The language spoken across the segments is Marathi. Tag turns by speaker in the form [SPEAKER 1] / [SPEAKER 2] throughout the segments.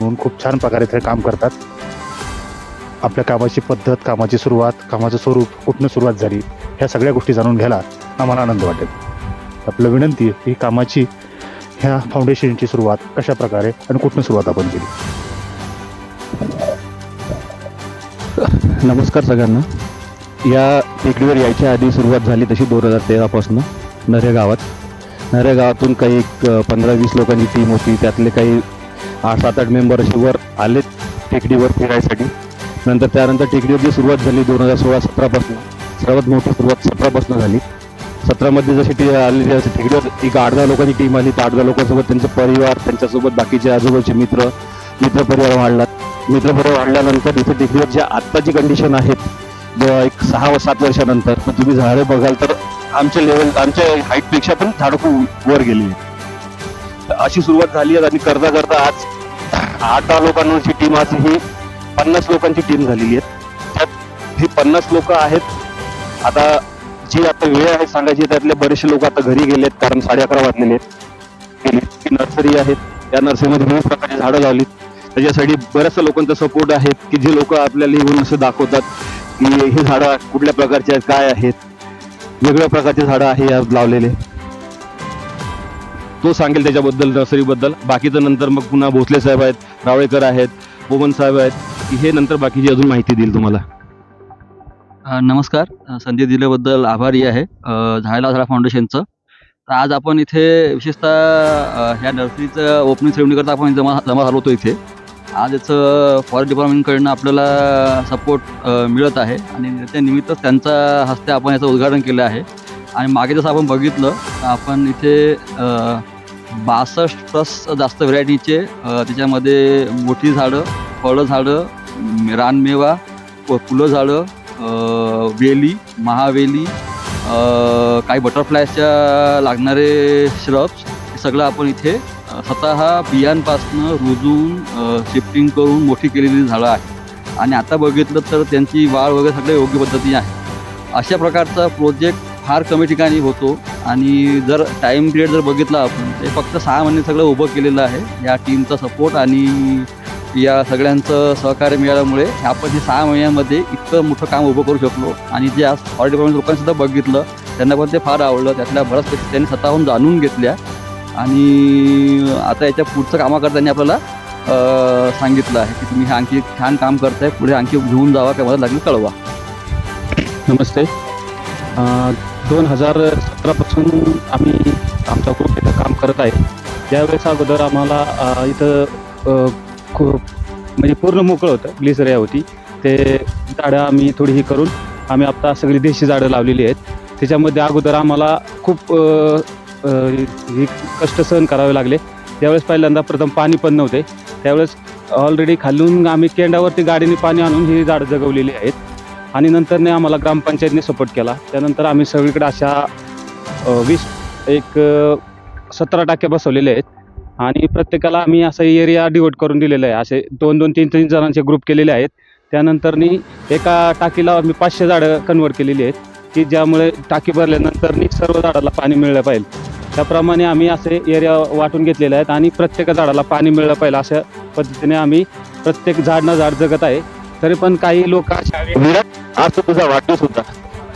[SPEAKER 1] म्हणून खूप छान प्रकारे ते काम करतात. आपल्या कामाची पद्धत कामाची सुरुवात कामाचं स्वरूप कुठनं सुरुवात झाली ह्या सगळ्या गोष्टी जाणून घ्यायला आम्हाला आनंद वाटेल. आपलं विनंती आहे ही कामाची ह्या फाउंडेशनची सुरुवात कशा प्रकारे आणि कुठनं सुरुवात आपण केली?
[SPEAKER 2] नमस्कार सगळ्यांना. या टेकडीवर यायच्या आधी सुरुवात झाली तशी दोन हजार तेरापासून नऱ्या गावात. नऱ्या गावातून काही एक पंधरा वीस लोकांची टीम होती. त्यातले काही आठ सात आठ मेंबर असे वर आले टेकडीवर फिरायसाठी. नंतर त्यानंतर टेकडीवर जी सुरुवात झाली दोन हजार सोळा सतरापासून सर्वात मोठी सुरुवात सतरापासून झाली. सतरामध्ये जशी टी आली जशी टेकडीवर एक आठ दहा लोकांची टीम आली. त्या आठ दहा लोकांसोबत त्यांचा परिवार त्यांच्यासोबत बाकीचे आजूबाजूचे मित्र मित्र परिवार वाढला मित्र वाढल्यानंतर इथे टेकडीवर आत्ता जी कंडिशन आहेत एक सहा व सात वर्षानंतर तुम्ही झाडं बघाल तर आमच्या लेवल आमच्या हाईटपेक्षा पण झाडं खूप वर गेली अशी सुरुवात झाली आहे आणि करता करता आज आठ दहा लोकांची टीम आज ही पन्नास लोकांची टीम झालेली आहे त्यात ही पन्नास लोक आहेत. आता जी आता वेळ आहे सांगायची त्यातले बरेचसे लोक आता घरी गेलेत कारण साडे अकरा वाजलेले आहेत. ती नर्सरी आहेत. त्या नर्सरीमध्ये विविध प्रकारची झाडं लावलीत. त्याच्यासाठी बऱ्याचशा लोकांचा सपोर्ट आहे की जे लोक आपल्याला येऊन असं दाखवतात की हे झाडं कुठल्या प्रकारचे आहेत काय आहेत. वेगळ्या प्रकारचे झाडं आहे या लावलेले. तो सांगेल त्याच्याबद्दल नर्सरीबद्दल. बाकीचं नंतर मग पुन्हा भोसले साहेब आहेत रावळेकर आहेत बोमन साहेब आहेत. की हे नंतर बाकीची अजून माहिती देईल तुम्हाला.
[SPEAKER 3] नमस्कार. संधी दिल्याबद्दल आभारी आहे. झाडला झाडा फाउंडेशनचं तर आज आपण इथे विशेषतः ह्या नर्सरीचं ओपनिंग सेरेमनीकरता आपण जमा जमा झालो होतो इथे. आज याचं फॉरेस्ट डिपार्टमेंटकडनं आपल्याला सपोर्ट मिळत आहे. आणि त्या निमित्तच त्यांच्या हस्ते आपण याचं उद्घाटन केलं आहे. आणि मागे जसं आपण बघितलं तर आपण इथे बासष्ट प्लस जास्त व्हरायटीचे त्याच्यामध्ये मोठी झाडं फळं झाडं रानमेवा फुलं झाडं वेली महावेली काही बटरफ्लायच्या लागणारे श्रब्स हे सगळं आपण इथे स्वतः बियांपासनं रुजून शिफ्टिंग करून मोठी केलेली झाडं आहेत. आणि आता बघितलं तर त्यांची वाढ वगैरे सगळं योग्य पद्धतीने आहे. अशा प्रकारचा प्रोजेक्ट फार कमी ठिकाणी होतो. आणि जर टाईम पिरियड जर बघितला आपण ते फक्त सहा महिने सगळं उभं केलेलं आहे. या टीमचा सपोर्ट आणि या सगळ्यांचं सहकार्य मिळाल्यामुळे आपण हे सहा महिन्यामध्ये इतकं मोठं काम उभं करू शकलो. आणि जे आज फॉरेस्ट डिपार्टमेंट लोकांनी सुद्धा बघितलं त्यांना पण ते फार आवडलं. त्यातल्या बऱ्याच त्यांनी स्वतःहून जाणून घेतल्या. आणि आता याच्या पुढचं कामाकरता त्यांनी आपल्याला सांगितलं आहे की तुम्ही हे आणखी छान काम करताय पुढे आणखी घेऊन जावा काय मला लागेल कळवा.
[SPEAKER 2] नमस्ते. दोन हजार सतरापासून आम्ही आमचा ग्रुप इथं काम करत आहे. त्यावेळेस अगोदर आम्हाला इथं खूप म्हणजे पूर्ण मोकळं होतं ग्लिसरिया होती. ते झाडं आम्ही थोडी ही करून आम्ही आता सगळी देशी झाडं लावलेली आहेत. त्याच्यामध्ये अगोदर आम्हाला खूप ही कष्ट सहन करावे लागले. त्यावेळेस पहिल्यांदा प्रथम पाणी पण नव्हते. त्यावेळेस ऑलरेडी खालून आम्ही केंडावरती गाडीने पाणी आणून ही झाडं जगवलेली आहेत. आणि नंतरने आम्हाला ग्रामपंचायतने सपोर्ट केला. त्यानंतर आम्ही सगळीकडे अशा वीस एक सतरा टाक्या बसवलेल्या आहेत. आणि प्रत्येकाला आम्ही असा एरिया डिवोट करून दिलेलं आहे. असे दोन दोन तीन तीन जणांचे ग्रुप केलेले आहेत. त्यानंतरनी एका टाकीला आम्ही पाचशे झाडं कन्वर्ट केलेली आहेत. की ज्यामुळे टाकी भरल्यानंतरनी सर्व झाडाला पाणी मिळलं पाहिजे. त्याप्रमाणे आम्ही असे एरिया वाटून घेतलेले आहेत आणि प्रत्येक झाडाला पाणी मिळलं पाहिजे अशा पद्धतीने आम्ही प्रत्येक झाड न झाड जगत आहे. तरी पण काही लोक आज तो तुझा वाढदिवस होता.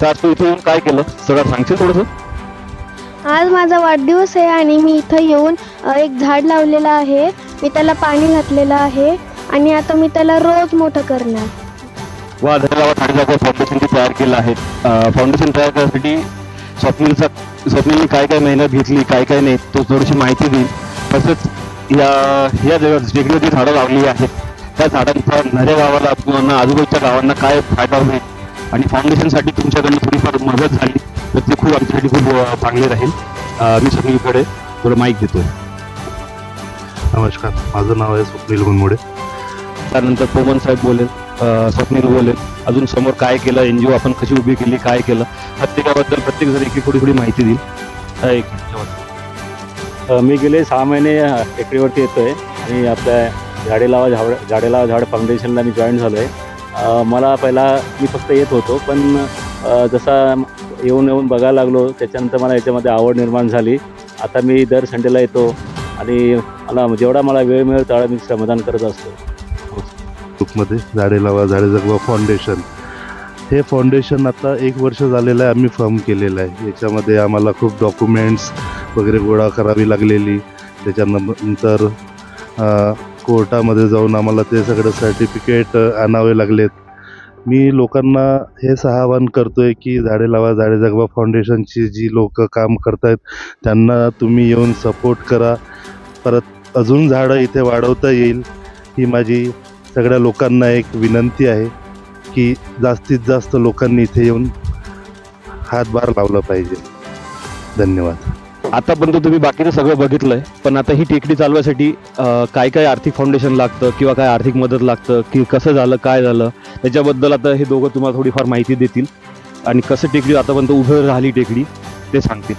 [SPEAKER 2] तर आज तू इथे येऊन काय केलं? सगळं सांगशील थोडंसं?
[SPEAKER 4] आज माझा वाढदिवस आहे आणि मी इथं येऊन अ, एक झाड लावलेलं आहे. मी त्याला पाणी घातलेलं आहे आणि आता मी त्याला रोज मोठं करणार.
[SPEAKER 2] वा धन्यवाद फाउंडेशन तयार केलं आहे. फाउंडेशन तयार करण्यासाठी स्वप्नीलचा स्वप्नीलने काय काय मेहनत घेतली काय काय नाही तो थोडीशी माहिती देईल. तसंच या या टेकडीवर जी झाडं लावली आहेत. त्या झाडांचा नऱ्या गावाला किंवा आजूबाजूच्या गावांना काय फायदा होईल? आणि फाउंडेशनसाठी तुमच्याकडनं थोडीफार मदत झाली तर ते खूप आमच्यासाठी खूप चांगले राहील. मी स्वप्नीलकडे थोडं माईक देतोय
[SPEAKER 1] नमस्कार. माझं नाव आहे स्वप्नील गुनमुडे
[SPEAKER 2] त्यानंतर पोमन साहेब बोलेल. स्वप्नील बोलेल अजून समोर काय केलं एन जी ओ आपण कशी उभी केली काय केलं प्रत्येकाबद्दल प्रत्येक जण एक थोडी थोडी माहिती देईल. एक
[SPEAKER 5] मी गेले सहा महिने टेकडीवरती येतो आहे आणि आपल्या झाडे लावा झाड झाडे लावा झाड फाउंडेशनला मी जॉईन झालो आहे
[SPEAKER 2] मला पहिला मी फक्त येत होतो पण जसा येऊन येऊन बघायला लागलो त्याच्यानंतर मला याच्यामध्ये आवड निर्माण झाली. आता मी दर संडेला येतो आणि मला जेवढा मला वेळ मिळेल तेवढा मी श्रमदान करत असतो.
[SPEAKER 5] ग्रुपमध्ये झाडे लावा झाडे जगवा फाउंडेशन हे फाउंडेशन आता एक वर्ष झालेलं आहे आम्ही फॉर्म केलेलं आहे. याच्यामध्ये आम्हाला खूप डॉक्युमेंट्स वगैरे गोळा करावी लागलेली. त्याच्यानंतर कोर्टामध्ये जाऊन आम्हाला ते सगळं सर्टिफिकेट आणावे लागलेत. मी लोकांना हे आवाहन आहे की झाडे लावा झाडे जगवा फाउंडेशनची जी लोक काम करतायत त्यांना तुम्ही येऊन सपोर्ट करा. परत अजून झाडं इथे वाढवता येईल ही माझी सगळ्या लोकांना एक विनंती आहे की जास्तीत जास्त लोकांनी इथे येऊन हातभार लावला पाहिजे. धन्यवाद.
[SPEAKER 2] आतापर्यंत तुम्ही बाकीचं सगळं बघितलंय पण आता ही टेकडी चालवायसाठी काय काय आर्थिक फाउंडेशन लागतं किंवा काय आर्थिक मदत लागतं की कसं झालं काय झालं त्याच्याबद्दल आता हे दोघं तुम्हाला थोडीफार माहिती देतील. आणि कसं टेकडी आतापर्यंत उभं राहिली टेकडी ते सांगतील.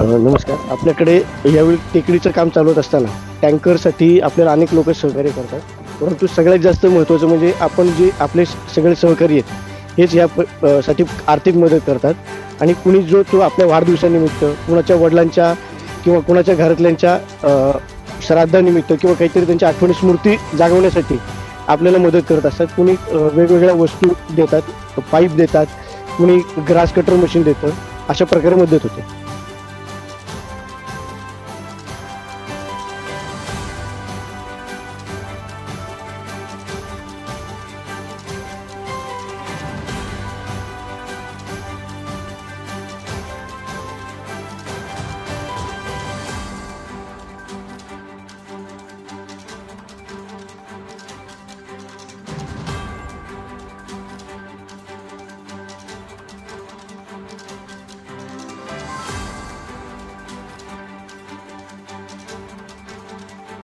[SPEAKER 6] नमस्कार. आपल्याकडे यावेळी टेकडीचं काम चालवत असताना टँकरसाठी आपल्याला अनेक लोक सहकार्य करतात. परंतु सगळ्यात जास्त महत्त्वाचं म्हणजे आपण जे आपले सगळे सहकारी आहेत हेच या प- साठी आर्थिक मदत करतात. आणि कुणी जो तो आपल्या वाढदिवसानिमित्त कुणाच्या वडिलांच्या किंवा कुणाच्या घरातल्यांच्या श्राद्धानिमित्त किंवा काहीतरी त्यांच्या आठवणी स्मृती जागवण्यासाठी आपल्याला मदत करत असतात. कुणी वेगवेगळ्या वस्तू देतात पाईप देतात कुणी ग्रास कटर मशीन देतं अशा प्रकारे मदत होते.